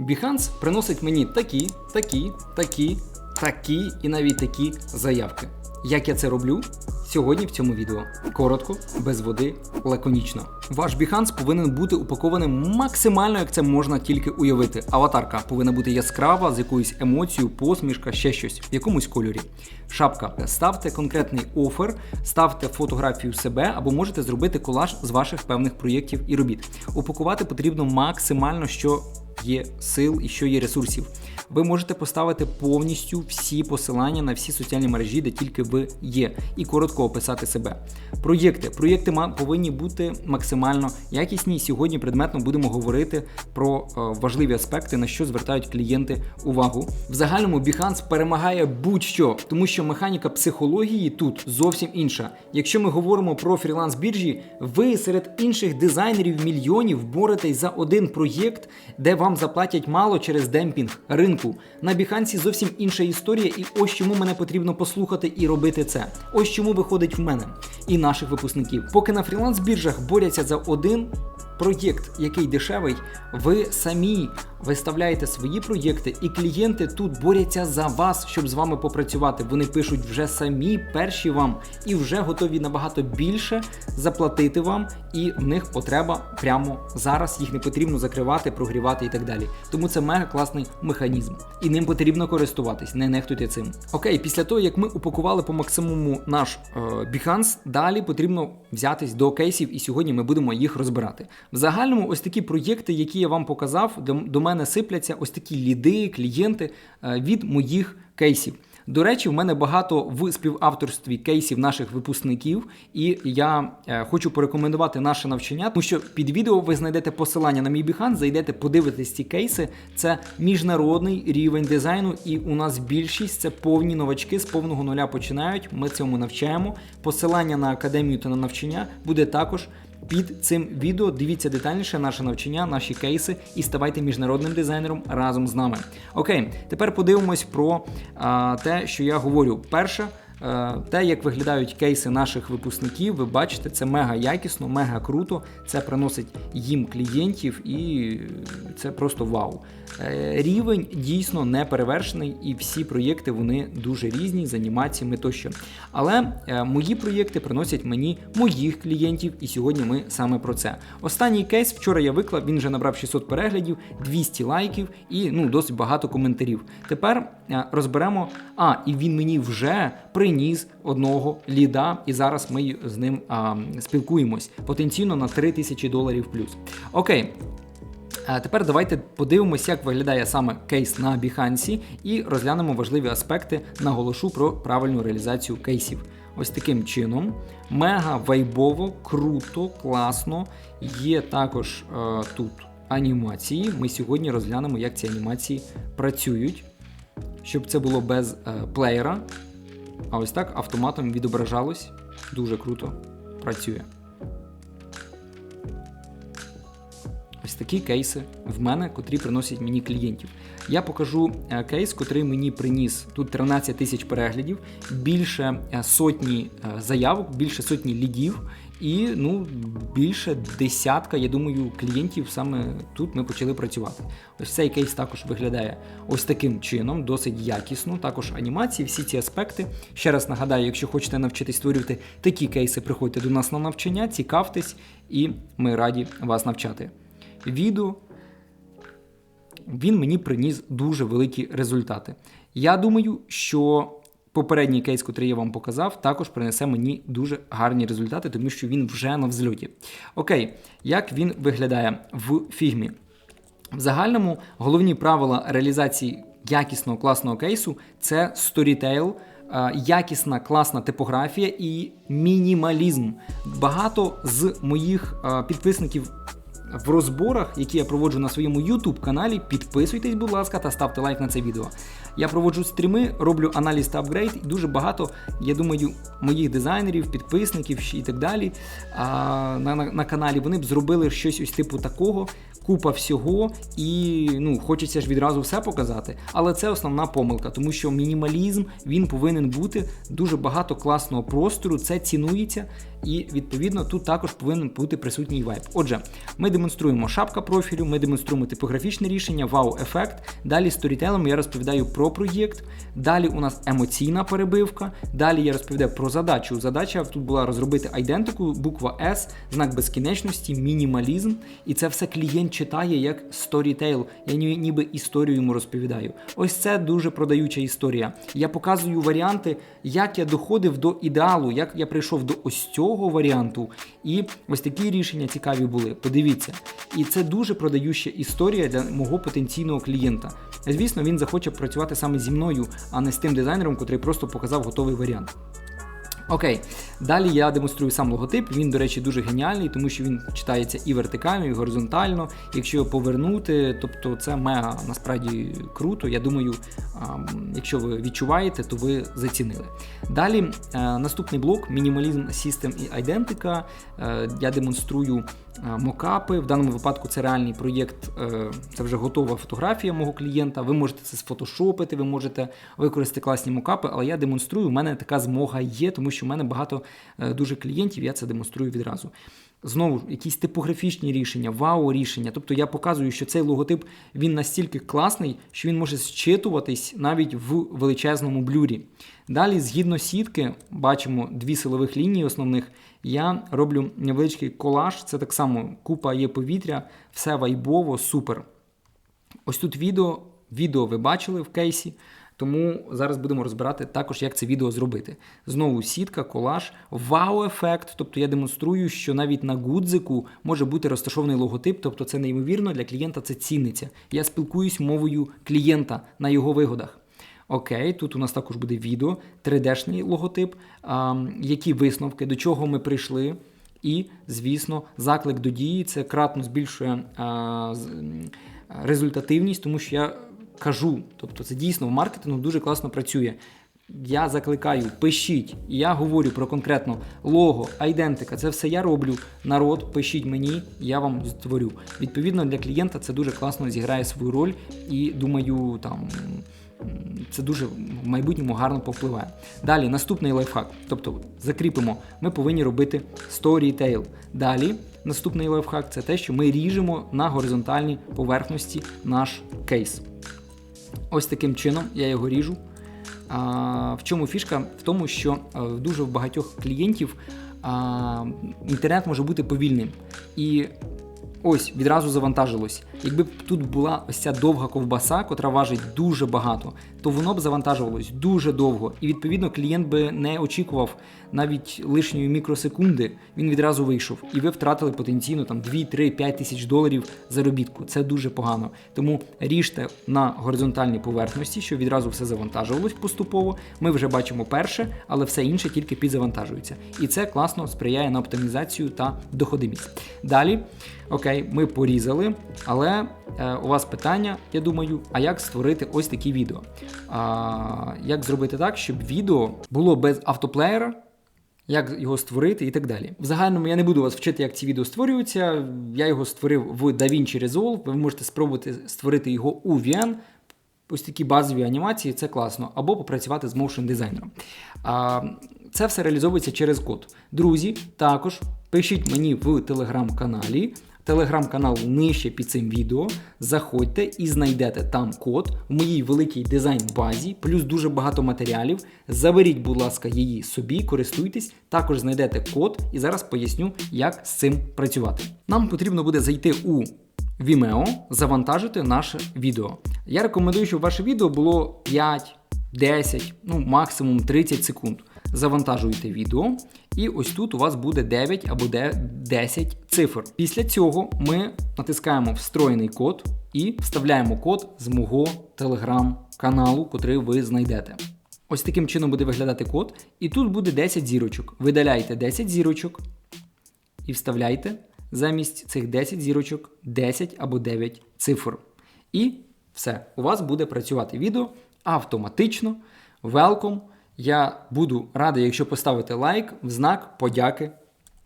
Behance приносить мені такі, такі, такі, такі і навіть такі заявки. Як я це роблю? Сьогодні в цьому відео. Коротко, без води, лаконічно. Ваш Behance повинен бути упакований максимально, як це можна тільки уявити. Аватарка повинна бути яскрава, з якоюсь емоцією, посмішка, ще щось, в якомусь кольорі. Шапка. Ставте конкретний офер, ставте фотографію себе або можете зробити колаж з ваших певних проєктів і робіт. Упакувати потрібно максимально, що є сил і що є ресурсів. Ви можете поставити повністю всі посилання на всі соціальні мережі, де тільки ви є, і коротко описати себе. Проєкти. Проєкти повинні бути максимально якісні. Сьогодні предметно будемо говорити про е, важливі аспекти, на що звертають клієнти увагу. В загальному Behance перемагає будь-що, тому що механіка психології тут зовсім інша. Якщо ми говоримо про фріланс біржі, ви серед інших дизайнерів мільйонів боретесь за один проєкт, де вам заплатять мало через демпінг ринку. На Behance зовсім інша історія, і ось чому мене потрібно послухати і робити це. Ось чому виходить в мене і наших випускників. Поки на фріланс біржах борються за один проєкт, який дешевий, ви самі виставляєте свої проєкти, і клієнти тут борються за вас, щоб з вами попрацювати. Вони пишуть вже самі перші вам і вже готові набагато більше заплатити вам, і в них потреба прямо зараз. Їх не потрібно закривати, прогрівати і так далі. Тому це мега класний механізм, і ним потрібно користуватись. Не нехтуйте цим. Окей, після того як ми упакували по максимуму наш е, Behance, далі потрібно взятись до кейсів, і сьогодні ми будемо їх розбирати. В загальному, ось такі проєкти, які я вам показав, до, до мене сипляться ось такі ліди, клієнти е, від моїх кейсів. До речі, в мене багато в співавторстві кейсів наших випускників, і я е, хочу порекомендувати наше навчання, тому що під відео ви знайдете посилання на мій Behance, зайдете, подивитесь ці кейси. Це міжнародний рівень дизайну, і у нас більшість це повні новачки з повного нуля починають. Ми цьому навчаємо. Посилання на академію та на навчання буде також. Під цим відео дивіться детальніше наше навчання, наші кейси і ставайте міжнародним дизайнером разом з нами. Окей, тепер подивимось про а, те, що я говорю. Перше, те, як виглядають кейси наших випускників, ви бачите, це мега якісно, мега круто. Це приносить їм клієнтів, і це просто вау. Е, Рівень дійсно не перевершений, і всі проєкти вони дуже різні з анімаціями тощо. Але е, мої проєкти приносять мені моїх клієнтів, і сьогодні ми саме про це. Останній кейс вчора я виклав, він вже набрав 600 переглядів, 200 лайків і ну досить багато коментарів. Тепер е, розберемо. А, і він мені вже приніс одного ліда, і зараз ми з ним а, спілкуємось потенційно на 3000 доларів плюс. Окей. Тепер давайте подивимося, як виглядає саме кейс на Behance і розглянемо важливі аспекти. Наголошу про правильну реалізацію кейсів. Ось таким чином. Мега вайбово, круто, класно. Є також е, тут анімації. Ми сьогодні розглянемо, як ці анімації працюють, щоб це було без е, плеєра. А ось так автоматом відображалось. Дуже круто працює. Ось такі кейси в мене, котрі приносять мені клієнтів. Я покажу е, кейс, котрий мені приніс тут 13 тисяч переглядів, більше е, сотні е, заявок, більше сотні лідів. І ну більше десятка, я думаю, клієнтів саме тут ми почали працювати. Ось цей кейс також виглядає ось таким чином, досить якісно. Також анімації, всі ці аспекти. Ще раз нагадаю, якщо хочете навчитись створювати такі кейси, приходьте до нас на навчання, цікавтесь, і ми раді вас навчати відео, він мені приніс дуже великі результати. Я думаю, що попередній кейс, який я вам показав, також принесе мені дуже гарні результати, тому що він вже на взльоті. Окей, як він виглядає в фігмі? В загальному головні правила реалізації якісного класного кейсу це сторітейл, якісна класна типографія і мінімалізм. Багато з моїх е, підписників в розборах, які я проводжу на своєму YouTube каналі. Підписуйтесь, будь ласка, та ставте лайк на це відео. Я проводжу стріми, роблю аналіз та апгрейд, і дуже багато, я думаю, моїх дизайнерів, підписників і так далі а, на, на, на каналі вони б зробили щось ось типу такого. Купа всього, і ну, хочеться ж відразу все показати. Але це основна помилка, тому що мінімалізм він повинен бути дуже багато класного простору, це цінується, і відповідно тут також повинен бути присутній вайб. Отже, ми демонструємо шапка профілю, ми демонструємо типографічне рішення, вау-ефект. Далі сторітелем я розповідаю про проєкт. Далі у нас емоційна перебивка. Далі я розповідаю про задачу. Задача тут була розробити айдентику, буква S, знак безкінечності, мінімалізм. І це все клієнт читає як сторітейл. Я ні- ніби історію йому розповідаю. Ось це дуже продаюча історія. Я показую варіанти, як я доходив до ідеалу, як я прийшов до ось цього варіанту. І ось такі рішення цікаві були. Подивіться. І це дуже продаюча історія для мого потенційного клієнта. Звісно, він захоче працювати саме зі мною, а не з тим дизайнером, який просто показав готовий варіант. Окей, далі я демонструю сам логотип. Він, до речі, дуже геніальний, тому що він читається і вертикально, і горизонтально. Якщо його повернути, тобто це мега насправді круто. Я думаю, якщо ви відчуваєте, то ви зацінили. Далі е, наступний блок мінімалізм System і Identica. Е, Я демонструю мокапи. В даному випадку це реальний проєкт, е, це вже готова фотографія мого клієнта. Ви можете це сфотошопити, ви можете використати класні мокапи, але я демонструю. У мене така змога є, тому що в мене багато е, дуже клієнтів, я це демонструю відразу. Знову якісь типографічні рішення, вау-рішення. Тобто я показую, що цей логотип він настільки класний, що він може зчитуватись навіть в величезному блюрі. Далі, згідно сітки, бачимо дві силових лінії основних. Я роблю невеличкий колаж, це так само купа є повітря, все вайбово, супер. Ось тут відео, відео ви бачили в кейсі, тому зараз будемо розбирати також, як це відео зробити. Знову сітка, колаж, вау-ефект. Тобто я демонструю, що навіть на гудзику може бути розташований логотип, тобто це неймовірно, для клієнта це ціниться. Я спілкуюсь мовою клієнта на його вигодах. Окей, тут у нас також буде відео, 3D-шний логотип, а, які висновки, до чого ми прийшли. І, звісно, заклик до дії це кратно збільшує результативність, тому що я кажу, тобто це дійсно в маркетингу дуже класно працює. Я закликаю, пишіть, я говорю про конкретно лого, айдентика, це все я роблю. Народ, пишіть мені, я вам створю. Відповідно, для клієнта це дуже класно зіграє свою роль, і думаю, там це дуже в майбутньому гарно повпливає. Далі, наступний лайфхак. Тобто закріпимо, ми повинні робити storytale. Далі, наступний лайфхак це те, що ми ріжемо на горизонтальній поверхності наш кейс. Ось таким чином я його ріжу. В чому фішка? В тому, що в дуже в багатьох клієнтів інтернет може бути повільним. І ось відразу завантажилось. Якби тут була ось ця довга ковбаса, котра важить дуже багато, то воно б завантажувалось дуже довго. І відповідно клієнт би не очікував навіть лишньої мікросекунди. Він відразу вийшов, і ви втратили потенційно там 2, 3, 5 тисяч доларів заробітку. Це дуже погано. Тому ріжте на горизонтальній поверхності, щоб відразу все завантажувалось поступово. Ми вже бачимо перше, але все інше тільки підзавантажується. І це класно сприяє на оптимізацію та доходимість. Далі, окей, ми порізали, але е, у вас питання, я думаю, а як створити ось такі відео? А, як зробити так, щоб відео було без автоплеєра? Як його створити і так далі. В загальному я не буду вас вчити, як ці відео створюються. Я його створив в DaVinci Resolve. Ви можете спробувати створити його у VN. Ось такі базові анімації, це класно, або попрацювати з моушн дизайнером. Це все реалізовується через код. Друзі, також пишіть мені в телеграм-каналі. Телеграм-канал нижче під цим відео. Заходьте і знайдете там код в моїй великій дизайн-базі, плюс дуже багато матеріалів. Заберіть, будь ласка, її собі, користуйтесь. Також знайдете код і зараз поясню, як з цим працювати. Нам потрібно буде зайти у Vimeo, завантажити наше відео. Я рекомендую, щоб ваше відео було 5, 10, ну максимум 30 секунд. Завантажуєте відео, і ось тут у вас буде 9 або 10 цифр. Після цього ми натискаємо встроєний код і вставляємо код з мого телеграм-каналу, котрий ви знайдете. Ось таким чином буде виглядати код, і тут буде 10 зірочок. Видаляйте 10 зірочок і вставляйте замість цих 10 зірочок 10 або 9 цифр. І все, у вас буде працювати відео автоматично. Welcome. Я буду радий, якщо поставите лайк в знак подяки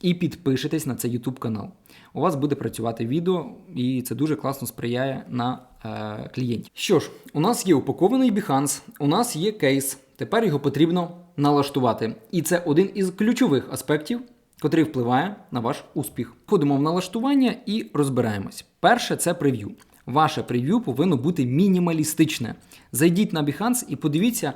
і підпишетесь на цей YouTube канал. У вас буде працювати відео, і це дуже класно сприяє на е, клієнтів. Що ж, у нас є упакований Behance, у нас є кейс. Тепер його потрібно налаштувати. І це один із ключових аспектів, котрий впливає на ваш успіх. Ходимо в налаштування і розбираємось. Перше це прев'ю. Ваше прев'ю повинно бути мінімалістичне. Зайдіть на Behance і подивіться,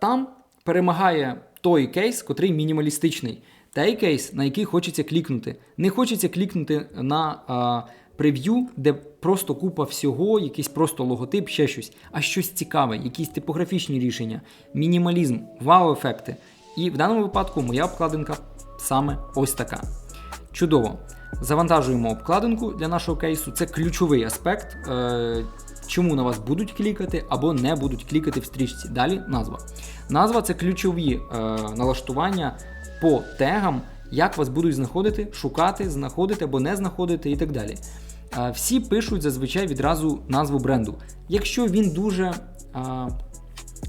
там перемагає той кейс, котрий мінімалістичний. Той кейс, на який хочеться клікнути. Не хочеться клікнути на а, прев'ю, де просто купа всього, якийсь просто логотип, ще щось, а щось цікаве, якісь типографічні рішення, мінімалізм, вау-ефекти. І в даному випадку моя обкладинка саме ось така. Чудово. Завантажуємо обкладинку для нашого кейсу. Це ключовий аспект, е, чому на вас будуть клікати або не будуть клікати в стрічці. Далі назва. Назва це ключові е, налаштування по тегам, як вас будуть знаходити, шукати, знаходити або не знаходити і так далі. Е, всі пишуть зазвичай відразу назву бренду. Якщо він дуже е,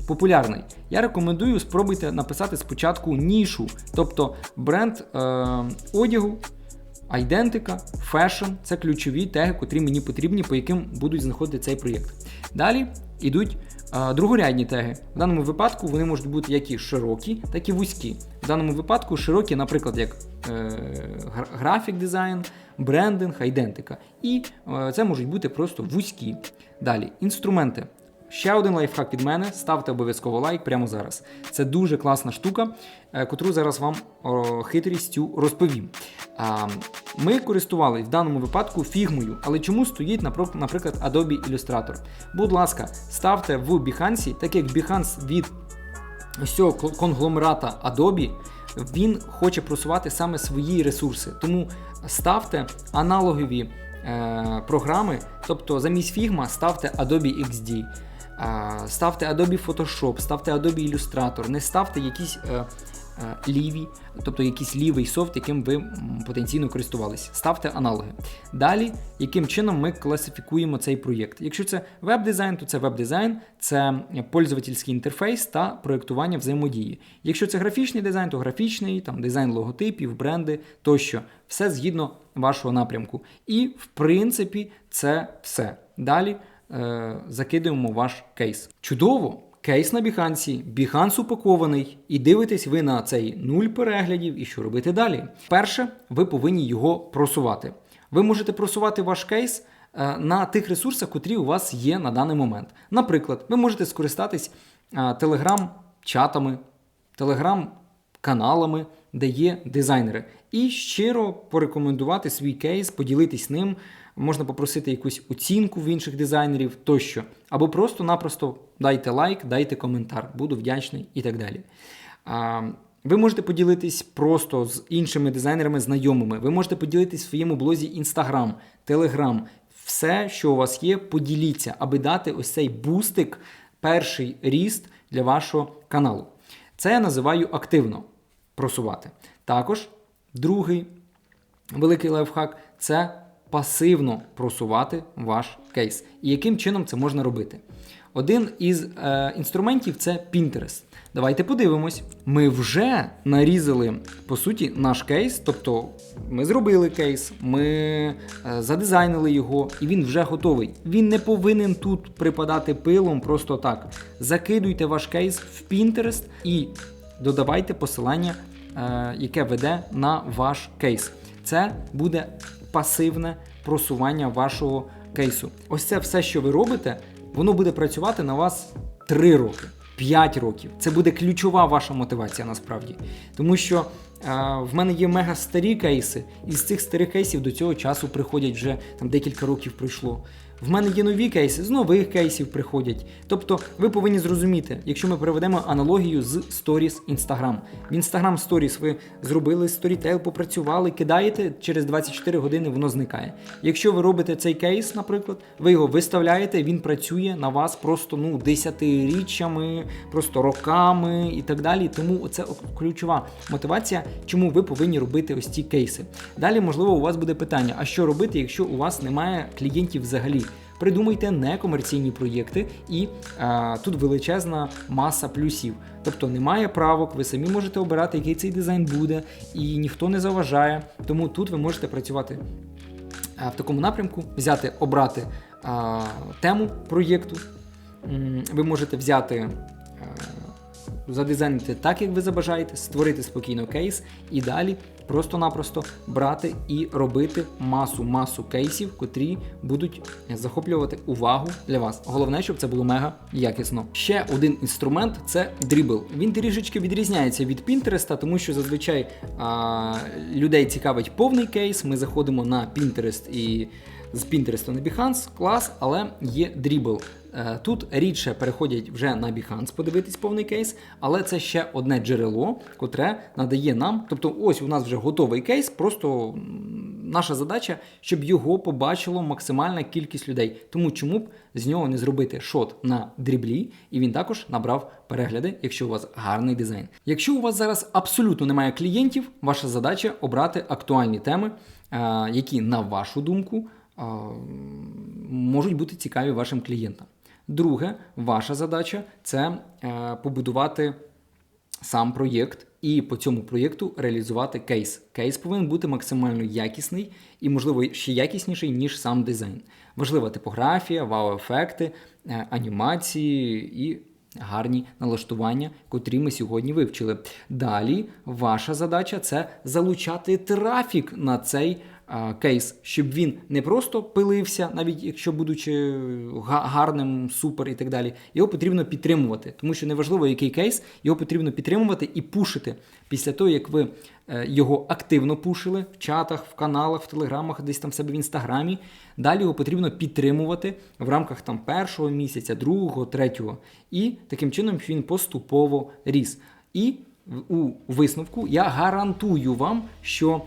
популярний, я рекомендую спробуйте написати спочатку нішу, тобто бренд е, одягу. Айдентика, фешн це ключові теги, котрі мені потрібні, по яким будуть знаходити цей проєкт. Далі йдуть а, другорядні теги. В даному випадку вони можуть бути як і широкі, так і вузькі. В даному випадку широкі, наприклад, як е, графік дизайн, брендинг, айдентика. І е, це можуть бути просто вузькі. Далі інструменти. Ще один лайфхак від мене. Ставте обов'язково лайк прямо зараз. Це дуже класна штука, е, котру зараз вам хитрістю розповім. Ми користувалися в даному випадку фігмою, але чому стоїть, наприклад, Adobe Illustrator? Будь ласка, ставте в Behance, так як Behance від ось цього конгломерата Adobe, він хоче просувати саме свої ресурси. Тому ставте аналогові е, програми, тобто замість Figma ставте Adobe XD. Ставте Adobe Photoshop, ставте Adobe Illustrator, не ставте якісь е, е, ліві, тобто якийсь лівий софт, яким ви потенційно користувалися. Ставте аналоги. Далі, яким чином ми класифікуємо цей проєкт. Якщо це веб-дизайн, то це веб-дизайн, це пользовательський інтерфейс та проєктування взаємодії. Якщо це графічний дизайн, то графічний, там дизайн логотипів, бренди тощо. Все згідно вашого напрямку. І, в принципі, це все. Далі е, закидуємо ваш кейс. Чудово! Кейс на Behance, Behance упакований, і дивитесь ви на цей нуль переглядів і що робити далі. Перше, ви повинні його просувати. Ви можете просувати ваш кейс е, на тих ресурсах, котрі у вас є на даний момент. Наприклад, ви можете скористатись телеграм-чатами, телеграм-каналами, де є дизайнери, і щиро порекомендувати свій кейс, поділитись ним можна попросити якусь оцінку в інших дизайнерів тощо. Або просто-напросто дайте лайк, дайте коментар, буду вдячний і так далі. Ви можете поділитись просто з іншими дизайнерами, знайомими. Ви можете поділитись в своєму блозі Instagram, Telegram. Все, що у вас є, поділіться, аби дати ось цей бустик, перший ріст для вашого каналу. Це я називаю активно просувати. Також другий великий лайфхак це пасивно просувати ваш кейс. І яким чином це можна робити? Один із е, інструментів це Pinterest. Давайте подивимось. Ми вже нарізали, по суті, наш кейс, тобто ми зробили кейс, ми е, задизайнили його, і він вже готовий. Він не повинен тут припадати пилом просто так. Закидуйте ваш кейс в Pinterest і додавайте посилання, е, яке веде на ваш кейс. Це буде пасивне просування вашого кейсу. Ось це все, що ви робите, воно буде працювати на вас 3 роки. 5 років. Це буде ключова ваша мотивація насправді. Тому що е, в мене є мега старі кейси, і з цих старих кейсів до цього часу приходять вже там декілька років пройшло. В мене є нові кейси, з нових кейсів приходять. Тобто ви повинні зрозуміти, якщо ми проведемо аналогію з Stories Instagram. В Instagram Stories ви зробили сторітейл, попрацювали, кидаєте, через 24 години воно зникає. Якщо ви робите цей кейс, наприклад, ви його виставляєте, він працює на вас просто ну, десятиріччями, просто роками і так далі. Тому це ключова мотивація, чому ви повинні робити ось ці кейси. Далі, можливо, у вас буде питання: а що робити, якщо у вас немає клієнтів взагалі? Придумайте некомерційні проєкти, і а, тут величезна маса плюсів. Тобто немає правок, ви самі можете обирати, який цей дизайн буде, і ніхто не заважає. Тому тут ви можете працювати в такому напрямку, взяти, обрати а, тему проєкту. Ви можете взяти. Задизайнити так, як ви забажаєте, створити спокійно кейс і далі просто-напросто брати і робити масу-масу кейсів, котрі будуть захоплювати увагу для вас. Головне, щоб це було мега якісно. Ще один інструмент це дрібл. Він трішечки відрізняється від Pinterest, тому що зазвичай а, людей цікавить повний кейс. Ми заходимо на Pinterest і з Pinterest на Behance, клас, але є дрібл. Е, Тут рідше переходять вже на Behance подивитись повний кейс, але це ще одне джерело, котре надає нам. Тобто, ось у нас вже готовий кейс, просто наша задача, щоб його побачило максимальна кількість людей. Тому чому б з нього не зробити шот на дріблі, і він також набрав перегляди, якщо у вас гарний дизайн. Якщо у вас зараз абсолютно немає клієнтів, ваша задача обрати актуальні теми, е, які, на вашу думку, е, можуть бути цікаві вашим клієнтам. Друге, ваша задача це е, побудувати сам проєкт і по цьому проєкту реалізувати кейс. Кейс повинен бути максимально якісний і, можливо, ще якісніший, ніж сам дизайн. Важлива типографія, вау-ефекти, е, анімації і гарні налаштування, котрі ми сьогодні вивчили. Далі ваша задача це залучати трафік на цей кейс, щоб він не просто пилився, навіть якщо будучи гарним, супер і так далі. Його потрібно підтримувати, тому що неважливо, який кейс, його потрібно підтримувати і пушити. Після того, як ви е, його активно пушили в чатах, в каналах, в телеграмах, десь там в себе в інстаграмі. Далі його потрібно підтримувати в рамках там першого місяця, другого, третього. І таким чином він поступово ріс. І у висновку я гарантую вам, що е,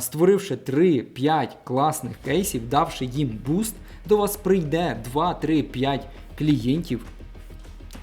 створивши 3-5 класних кейсів, давши їм буст, до вас прийде 2-3-5 клієнтів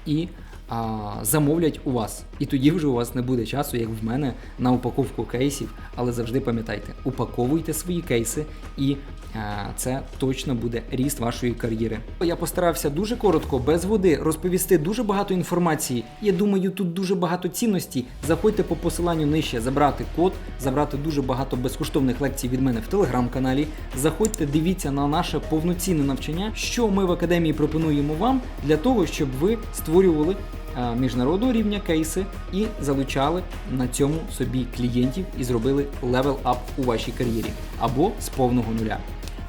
і а, замовлять у вас. І тоді вже у вас не буде часу, як в мене, на упаковку кейсів. Але завжди пам'ятайте, упаковуйте свої кейси, і а, це точно буде ріст вашої кар'єри. Я постарався дуже коротко, без води, розповісти дуже багато інформації. Я думаю, тут дуже багато цінностей. Заходьте по посиланню нижче, забрати код, забрати дуже багато безкоштовних лекцій від мене в телеграм-каналі. Заходьте, дивіться на наше повноцінне навчання, що ми в академії пропонуємо вам для того, щоб ви створювали е, міжнародного рівня кейси і залучали на цьому собі клієнтів і зробили левел ап у вашій кар'єрі або з повного нуля.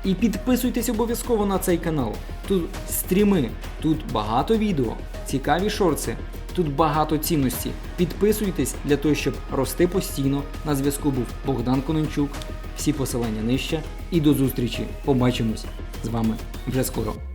І підписуйтесь обов'язково на цей канал. Тут стріми, тут багато відео, цікаві шорти, тут багато цінності. Підписуйтесь для того, щоб рости постійно. На зв'язку був Богдан Конончук. Всі посилання нижче. І до зустрічі. Побачимось з вами вже скоро.